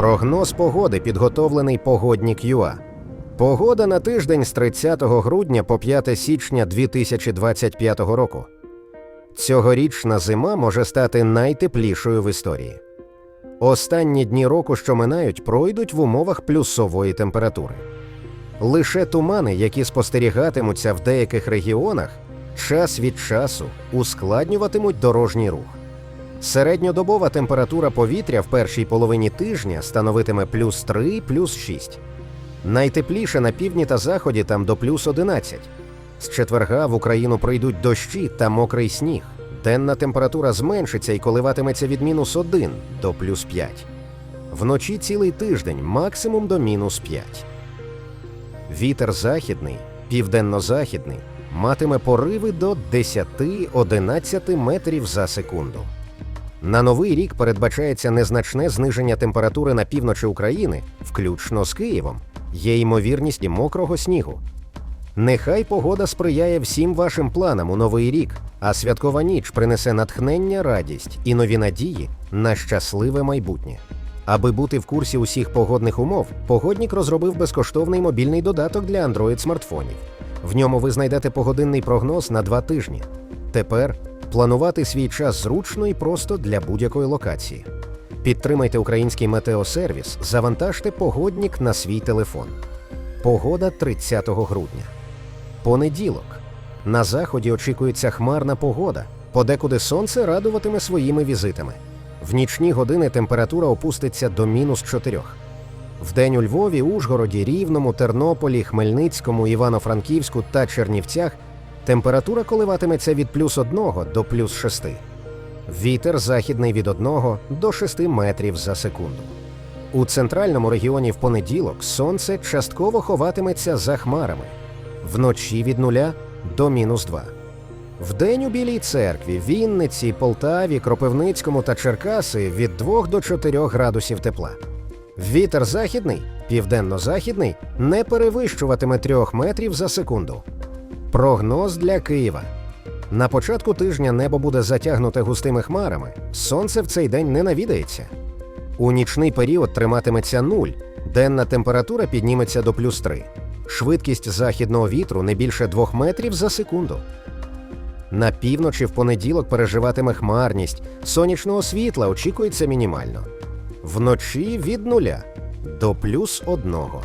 Прогноз погоди підготовлений погоднік ЮА. Погода на тиждень з 30 грудня по 5 січня 2025 року. Цьогорічна зима може стати найтеплішою в історії. Останні дні року, що минають, пройдуть в умовах плюсової температури. Лише тумани, які спостерігатимуться в деяких регіонах, час від часу ускладнюватимуть дорожній рух. Середньодобова температура повітря в першій половині тижня становитиме плюс 3, плюс 6. Найтепліше на півдні та заході там до плюс 11. З четверга в Україну прийдуть дощі та мокрий сніг. Денна температура зменшиться і коливатиметься від мінус 1 до плюс 5. Вночі цілий тиждень максимум до мінус 5. Вітер західний, південно-західний матиме пориви до 10-11 метрів за секунду. На новий рік передбачається незначне зниження температури на півночі України, включно з Києвом. Є ймовірність і мокрого снігу. Нехай погода сприяє всім вашим планам у новий рік, а святкова ніч принесе натхнення, радість і нові надії на щасливе майбутнє. Аби бути в курсі усіх погодних умов, погоднік розробив безкоштовний мобільний додаток для Android смартфонів. В ньому ви знайдете погодинний прогноз на два тижні. Тепер планувати свій час зручно і просто для будь-якої локації. Підтримайте український метеосервіс, завантажте погоднік на свій телефон. Погода 30 грудня. Понеділок. На заході очікується хмарна погода. Подекуди сонце радуватиме своїми візитами. В нічні години температура опуститься до мінус 4. Вдень у Львові, Ужгороді, Рівному, Тернополі, Хмельницькому, Івано-Франківську та Чернівцях температура коливатиметься від плюс 1 до плюс 6. Вітер західний від 1 до 6 метрів за секунду. У центральному регіоні в понеділок сонце частково ховатиметься за хмарами, вночі від 0 до мінус 2. Вдень у Білій церкві, Вінниці, Полтаві, Кропивницькому та Черкаси від 2 до 4 градусів тепла. Вітер західний, південно-західний не перевищуватиме 3 метрів за секунду. Прогноз для Києва. На початку тижня небо буде затягнуте густими хмарами. Сонце в цей день не навідається. У нічний період триматиметься нуль, денна температура підніметься до плюс 3. Швидкість західного вітру не більше 2 метрів за секунду. На півночі в понеділок переживатиме хмарність, сонячного світла очікується мінімально. Вночі від нуля до плюс одного.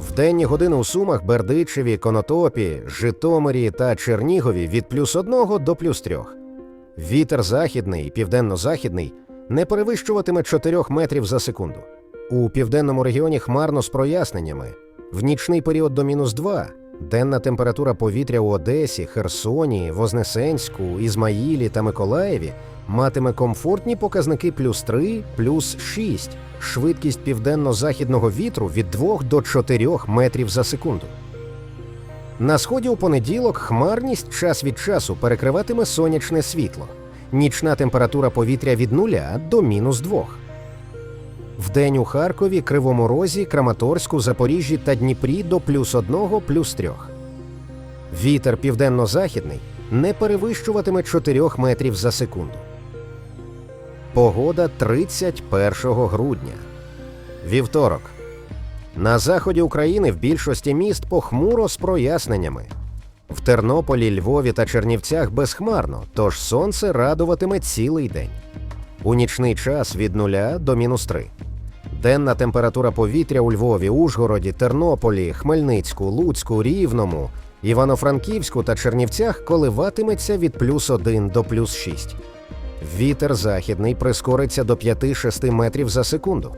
В денні години у Сумах, Бердичеві, Конотопі, Житомирі та Чернігові від плюс одного до плюс трьох. Вітер західний південно-західний не перевищуватиме 4 метрів за секунду. У південному регіоні хмарно з проясненнями. В нічний період до мінус 2. Денна температура повітря у Одесі, Херсоні, Вознесенську, Ізмаїлі та Миколаєві матиме комфортні показники плюс 3, плюс 6, швидкість південно-західного вітру від 2 до 4 метрів за секунду. На сході у понеділок хмарність час від часу перекриватиме сонячне світло. Нічна температура повітря від 0 до мінус 2. Вдень у Харкові, Кривому Розі, Краматорську, Запоріжжі та Дніпрі до плюс 1, плюс 3. Вітер південно-західний не перевищуватиме 4 метрів за секунду. Погода 31 грудня. Вівторок. На заході України в більшості міст похмуро з проясненнями. В Тернополі, Львові та Чернівцях безхмарно, тож сонце радуватиме цілий день. У нічний час від 0 до мінус 3. Денна температура повітря у Львові, Ужгороді, Тернополі, Хмельницьку, Луцьку, Рівному, Івано-Франківську та Чернівцях коливатиметься від плюс 1 до плюс 6. Вітер західний прискориться до 5-6 метрів за секунду.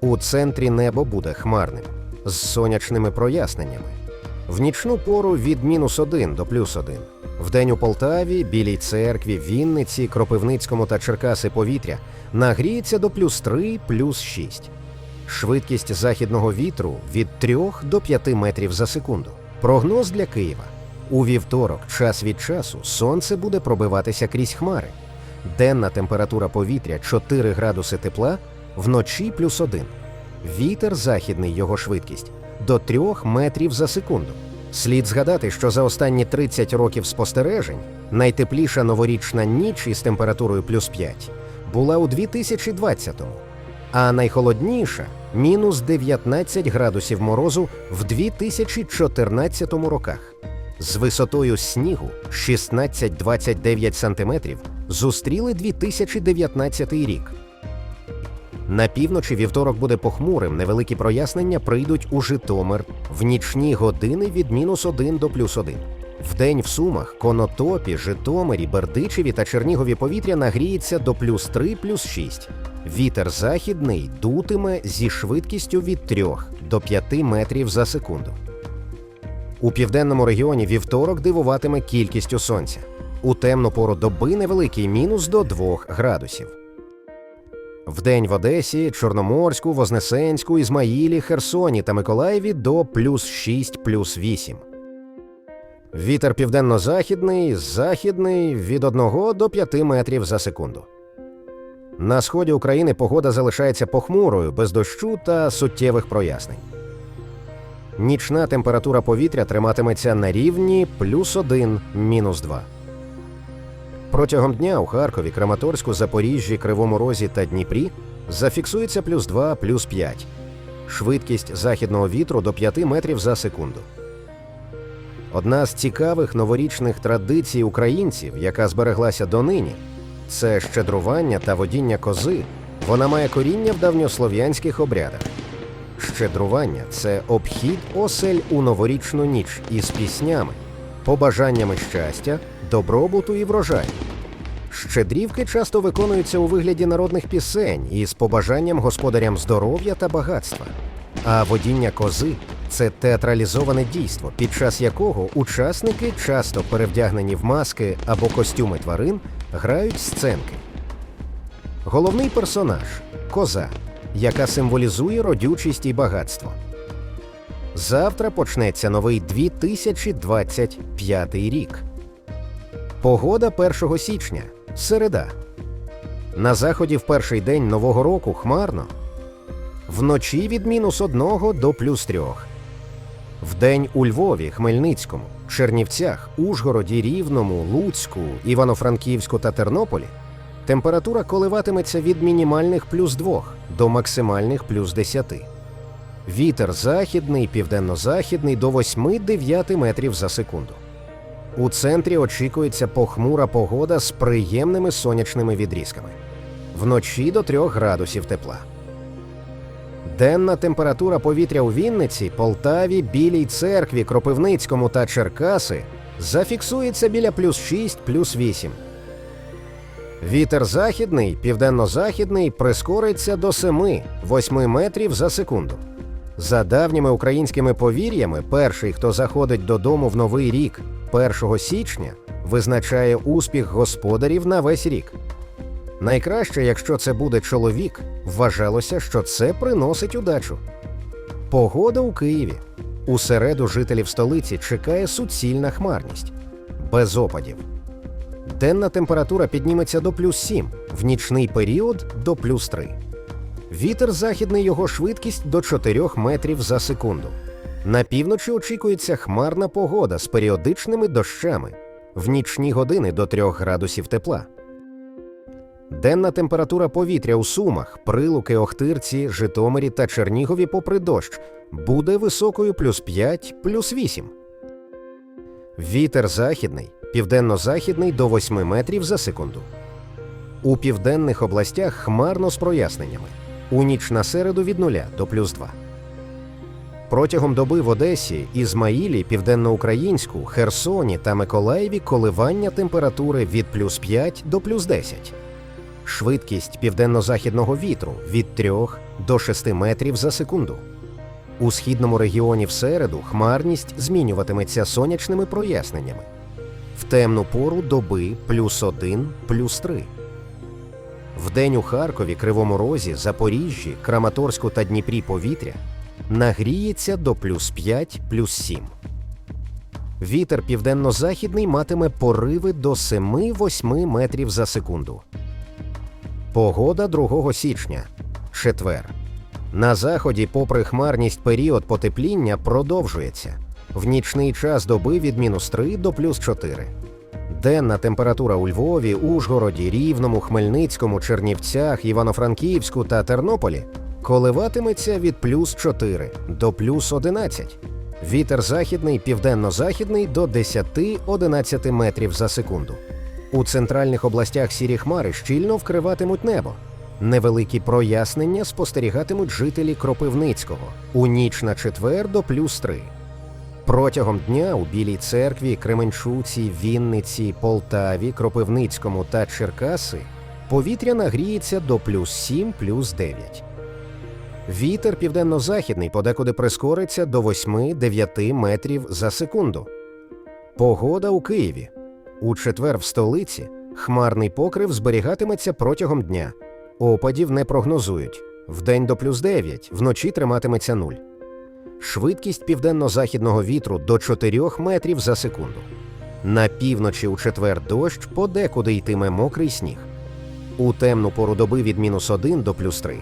У центрі небо буде хмарним з сонячними проясненнями. В нічну пору від мінус 1 до плюс 1. Вдень у Полтаві, Білій церкві, Вінниці, Кропивницькому та Черкаси повітря нагріється до плюс 3, плюс 6. Швидкість західного вітру від 3 до 5 метрів за секунду. Прогноз для Києва. У вівторок, час від часу, сонце буде пробиватися крізь хмари. Денна температура повітря 4 градуси тепла, вночі плюс 1. Вітер західний його швидкість до 3 метрів за секунду. Слід згадати, що за останні 30 років спостережень найтепліша новорічна ніч із температурою плюс 5 була у 2020-му. а найхолодніша мінус 19 градусів морозу в 2014 роках. З висотою снігу 16-29 см зустріли 2019 рік. На півночі вівторок буде похмурим. Невеликі прояснення прийдуть у Житомир в нічні години від мінус 1 до плюс 1. Вдень в Сумах, Конотопі, Житомирі, Бердичеві та Чернігові повітря нагріється до плюс 3, плюс 6. Вітер західний дутиме зі швидкістю від 3 до 5 метрів за секунду. У південному регіоні вівторок дивуватиме кількістю сонця. У темну пору доби невеликий мінус до 2 градусів. Вдень в Одесі, Чорноморську, Вознесенську, Ізмаїлі, Херсоні та Миколаєві до плюс 6, плюс 8. Вітер південно-західний, західний від 1 до 5 метрів за секунду. На сході України погода залишається похмурою, без дощу та суттєвих прояснень. Нічна температура повітря триматиметься на рівні плюс 1, мінус 2. Протягом дня у Харкові, Краматорську, Запоріжжі, Кривому Розі та Дніпрі зафіксується плюс 2, плюс 5. Швидкість західного вітру до 5 метрів за секунду. Одна з цікавих новорічних традицій українців, яка збереглася донині, це щедрування та водіння кози. Вона має коріння в давньослов'янських обрядах. Щедрування це обхід осель у новорічну ніч із піснями, побажаннями щастя, добробуту і врожаю. Щедрівки часто виконуються у вигляді народних пісень із побажанням господарям здоров'я та багатства. А водіння кози це театралізоване дійство, під час якого учасники, часто перевдягнені в маски або костюми тварин, грають сценки. Головний персонаж коза, яка символізує родючість і багатство. Завтра почнеться новий 2025 рік. Погода 1 січня. Середа. На заході в перший день нового року хмарно. Вночі від мінус 1 до плюс 3. Вдень у Львові, Хмельницькому, Чернівцях, Ужгороді, Рівному, Луцьку, Івано-Франківську та Тернополі температура коливатиметься від мінімальних плюс 2 до максимальних плюс 10. Вітер західний, південно-західний до 8-9 метрів за секунду. У центрі очікується похмура погода з приємними сонячними відрізками. Вночі до 3 градусів тепла. Денна температура повітря у Вінниці, Полтаві, Білій церкві, Кропивницькому та Черкаси зафіксується біля плюс 6, плюс 8. Вітер західний, південно-західний прискориться до 7-8 метрів за секунду. За давніми українськими повір'ями, перший, хто заходить додому в новий рік 1 січня, визначає успіх господарів на весь рік. Найкраще, якщо це буде чоловік, вважалося, що це приносить удачу. Погода у Києві. У середу жителів столиці чекає суцільна хмарність, без опадів. Денна температура підніметься до плюс 7, в нічний період до плюс 3. Вітер західний його швидкість до 4 метрів за секунду. На півночі очікується хмарна погода з періодичними дощами, в нічні години до 3 градусів тепла. Денна температура повітря у Сумах, Прилуки, Охтирці, Житомирі та Чернігові попри дощ буде високою плюс 5, плюс 8. Вітер західний, південно-західний до 8 метрів за секунду. У південних областях хмарно з проясненнями. У ніч на середу від 0 до плюс 2. Протягом доби в Одесі, Ізмаїлі, Південноукраїнську, Херсоні та Миколаєві коливання температури від плюс 5 до плюс 10. Швидкість південно-західного вітру від 3 до 6 метрів за секунду. У східному регіоні в середу хмарність змінюватиметься сонячними проясненнями. В темну пору доби плюс 1, плюс 3. Вдень у Харкові, Кривому Розі, Запоріжжі, Краматорську та Дніпрі повітря нагріється до плюс 5, плюс 7. Вітер південно-західний матиме пориви до 7-8 метрів за секунду. Погода 2 січня. Четвер. На заході, попри хмарність, період потепління продовжується. В нічний час доби від мінус 3 до плюс 4. Денна температура у Львові, Ужгороді, Рівному, Хмельницькому, Чернівцях, Івано-Франківську та Тернополі коливатиметься від плюс 4 до плюс 11. Вітер західний, південно-західний до 10-11 метрів за секунду. У центральних областях сірі хмари щільно вкриватимуть небо. Невеликі прояснення спостерігатимуть жителі Кропивницького у ніч на четвер до плюс 3. Протягом дня у Білій церкві, Кременчуці, Вінниці, Полтаві, Кропивницькому та Черкаси повітря нагріється до плюс 7, плюс 9. Вітер південно-західний подекуди прискориться до 8-9 метрів за секунду. Погода у Києві. У четвер в столиці хмарний покрив зберігатиметься протягом дня. Опадів не прогнозують. Вдень до плюс 9, вночі триматиметься 0. Швидкість південно-західного вітру до 4 метрів за секунду. На півночі у четвер дощ подекуди йтиме мокрий сніг. У темну пору доби від мінус 1 до плюс 3.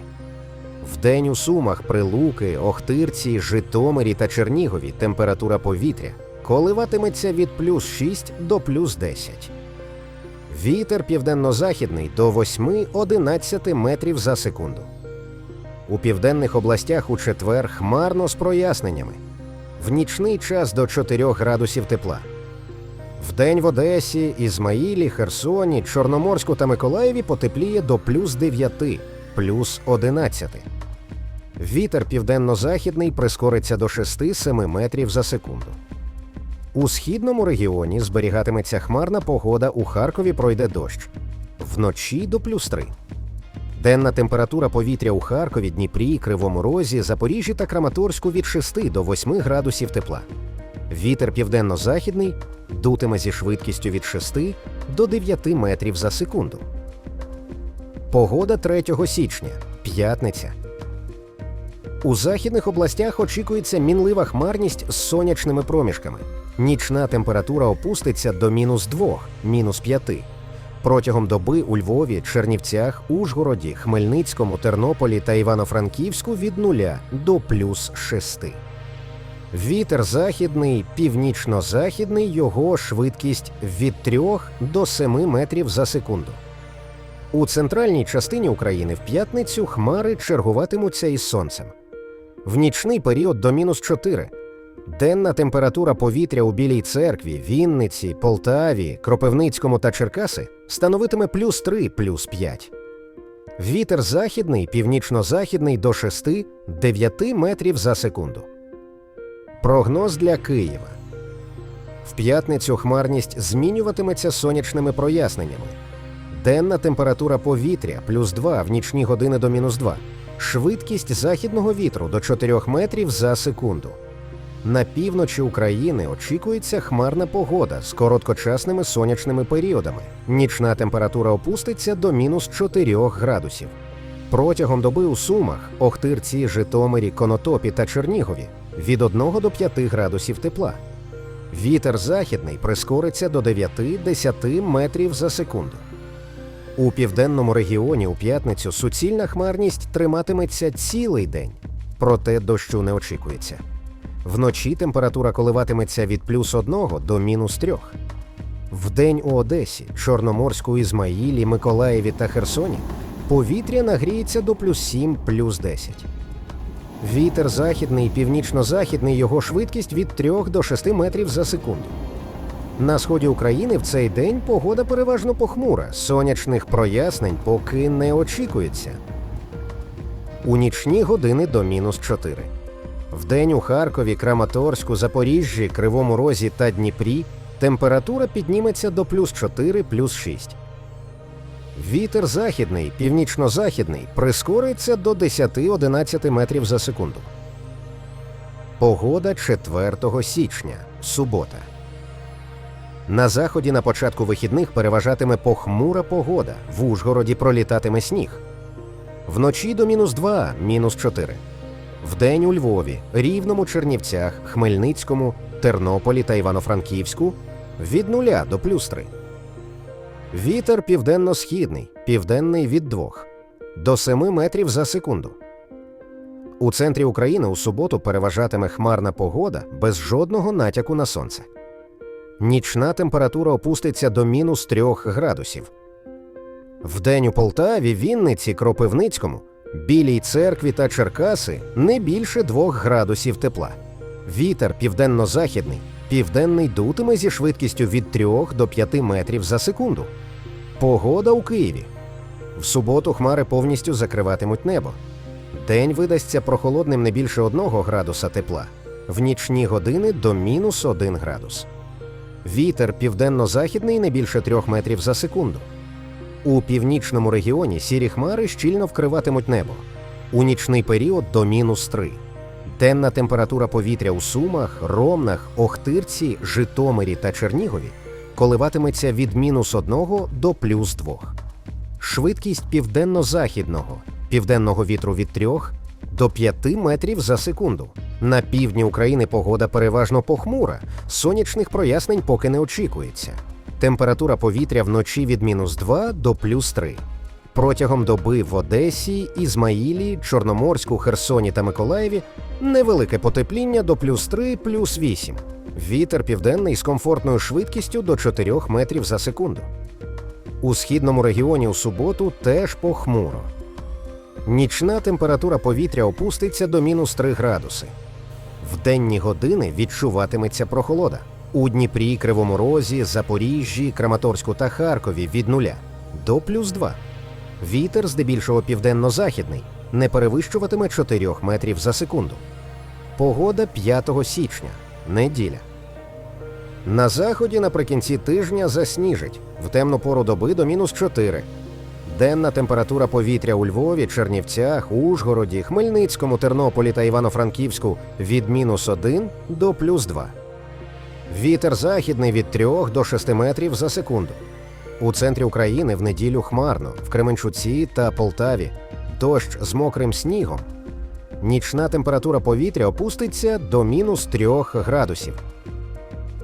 Вдень у Сумах, Прилуки, Охтирці, Житомирі та Чернігові температура повітря коливатиметься від плюс 6 до плюс 10. Вітер південно-західний до 8-11 метрів за секунду. У південних областях у четвер хмарно з проясненнями. В нічний час до 4 градусів тепла. Вдень в Одесі, Ізмаїлі, Херсоні, Чорноморську та Миколаєві потепліє до плюс 9, плюс 11. Вітер південно-західний прискориться до 6-7 метрів за секунду. У східному регіоні зберігатиметься хмарна погода, у Харкові пройде дощ. Вночі до плюс 3. Денна температура повітря у Харкові, Дніпрі, Кривому Розі, Запоріжжі та Краматорську від 6 до 8 градусів тепла. Вітер південно-західний дутиме зі швидкістю від 6 до 9 метрів за секунду. Погода 3 січня. П'ятниця. У західних областях очікується мінлива хмарність з сонячними проміжками. Нічна температура опуститься до мінус 2, мінус 5. Протягом доби у Львові, Чернівцях, Ужгороді, Хмельницькому, Тернополі та Івано-Франківську від 0 до плюс 6. Вітер західний, північно-західний, його швидкість від 3 до 7 метрів за секунду. У центральній частині України в п'ятницю хмари чергуватимуться із сонцем. В нічний період до мінус 4. Денна температура повітря у Білій церкві, Вінниці, Полтаві, Кропивницькому та Черкаси становитиме плюс 3, плюс 5. Вітер західний, північно-західний до 6-9 метрів за секунду. Прогноз для Києва. В п'ятницю хмарність змінюватиметься сонячними проясненнями. Денна температура повітря плюс 2 в нічні години до мінус 2. Швидкість західного вітру до 4 метрів за секунду. На півночі України очікується хмарна погода з короткочасними сонячними періодами. Нічна температура опуститься до мінус 4 градусів. Протягом доби у Сумах, Охтирці, Житомирі, Конотопі та Чернігові від 1 до 5 градусів тепла. Вітер західний прискориться до 9-10 метрів за секунду. У південному регіоні у п'ятницю суцільна хмарність триматиметься цілий день, проте дощу не очікується. Вночі температура коливатиметься від плюс 1 до мінус 3. Вдень у Одесі, Чорноморську, Ізмаїлі, Миколаєві та Херсоні повітря нагріється до плюс 7, плюс 10. Вітер західний, північно-західний, його швидкість від 3 до 6 метрів за секунду. На сході України в цей день погода переважно похмура, сонячних прояснень поки не очікується. У нічні години до мінус 4. Вдень у Харкові, Краматорську, Запоріжжі, Кривому Розі та Дніпрі температура підніметься до плюс 4, плюс 6. Вітер західний, північно-західний прискориться до 10-11 метрів за секунду. Погода 4 січня. Субота. На заході на початку вихідних переважатиме похмура погода. В Ужгороді пролітатиме сніг. Вночі до мінус 2, мінус 4. Вдень у Львові, Рівному, Чернівцях, Хмельницькому, Тернополі та Івано-Франківську від 0 до плюс 3. Вітер південно-східний, південний від 2 до 7 метрів за секунду. У центрі України у суботу переважатиме хмарна погода без жодного натяку на сонце. Нічна температура опуститься до мінус 3 градусів. Вдень у Полтаві, Вінниці, Кропивницькому, Білій церкві та Черкаси не більше 2 градусів тепла. Вітер південно-західний, південний дутиме зі швидкістю від 3 до 5 метрів за секунду. Погода у Києві. В суботу хмари повністю закриватимуть небо. День видасться прохолодним не більше 1 градуса тепла, в нічні години до мінус 1 градус. Вітер південно-західний не більше 3 метрів за секунду. У північному регіоні сірі хмари щільно вкриватимуть небо. У нічний період до мінус 3. Денна температура повітря у Сумах, Ромнах, Охтирці, Житомирі та Чернігові коливатиметься від мінус 1 до плюс 2. Швидкість південно-західного, південного вітру від 3 до 5 метрів за секунду. На півдні України погода переважно похмура, сонячних прояснень поки не очікується. Температура повітря вночі від мінус 2 до плюс 3. Протягом доби в Одесі, Ізмаїлі, Чорноморську, Херсоні та Миколаєві невелике потепління до плюс 3, плюс 8. Вітер південний з комфортною швидкістю до 4 метрів за секунду. У східному регіоні у суботу теж похмуро. Нічна температура повітря опуститься до мінус 3 градуси. В денні години відчуватиметься прохолода. У Дніпрі, Кривому Розі, Запоріжжі, Краматорську та Харкові від нуля до плюс 2. Вітер здебільшого південно-західний не перевищуватиме 4 метрів за секунду. Погода 5 січня, неділя. На заході наприкінці тижня засніжить в темну пору доби до мінус 4. Денна температура повітря у Львові, Чернівцях, Ужгороді, Хмельницькому, Тернополі та Івано-Франківську від мінус 1 до плюс 2. Вітер західний від 3 до 6 метрів за секунду. У центрі України в неділю хмарно, в Кременчуці та Полтаві дощ з мокрим снігом. Нічна температура повітря опуститься до мінус 3 градусів.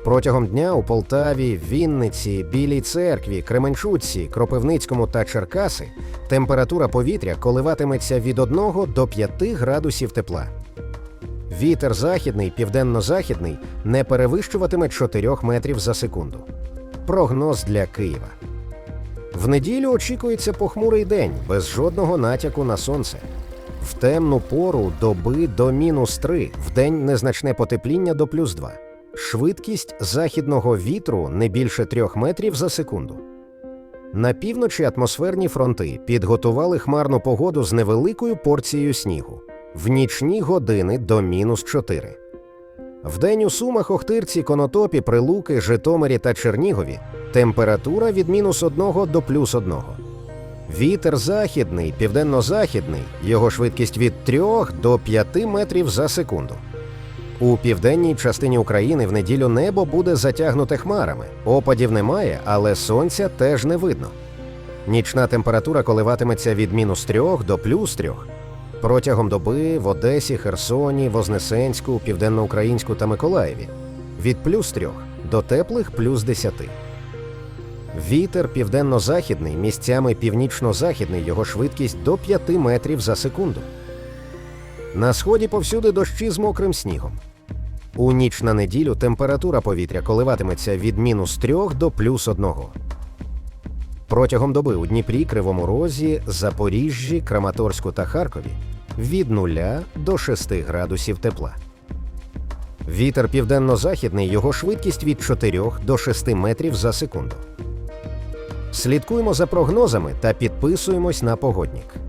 Протягом дня у Полтаві, Вінниці, Білій церкві, Кременчуці, Кропивницькому та Черкаси температура повітря коливатиметься від 1 до 5 градусів тепла. Вітер західний, південно-західний не перевищуватиме 4 метрів за секунду. Прогноз для Києва. В неділю очікується похмурий день без жодного натяку на сонце. В темну пору доби до мінус 3, в день незначне потепління до плюс 2. Швидкість західного вітру не більше 3 метрів за секунду. На півночі атмосферні фронти підготували хмарну погоду з невеликою порцією снігу в нічні години до мінус 4. Вдень у Сумах, Охтирці, Конотопі, Прилуки, Житомирі та Чернігові температура від мінус 1 до плюс 1. Вітер західний, південно-західний, його швидкість від 3 до 5 метрів за секунду. У південній частині України в неділю небо буде затягнуте хмарами. Опадів немає, але сонця теж не видно. Нічна температура коливатиметься від мінус 3 до плюс 3. Протягом доби в Одесі, Херсоні, Вознесенську, Південноукраїнську та Миколаєві від плюс 3 до теплих плюс 10. Вітер південно-західний, місцями північно-західний, його швидкість до 5 метрів за секунду. На сході повсюди дощі з мокрим снігом. У ніч на неділю температура повітря коливатиметься від мінус 3 до плюс 1. Протягом доби у Дніпрі, Кривому Розі, Запоріжжі, Краматорську та Харкові від 0 до 6 градусів тепла. Вітер південно-західний, його швидкість від 4 до 6 метрів за секунду. Слідкуємо за прогнозами та підписуємось на погоднік.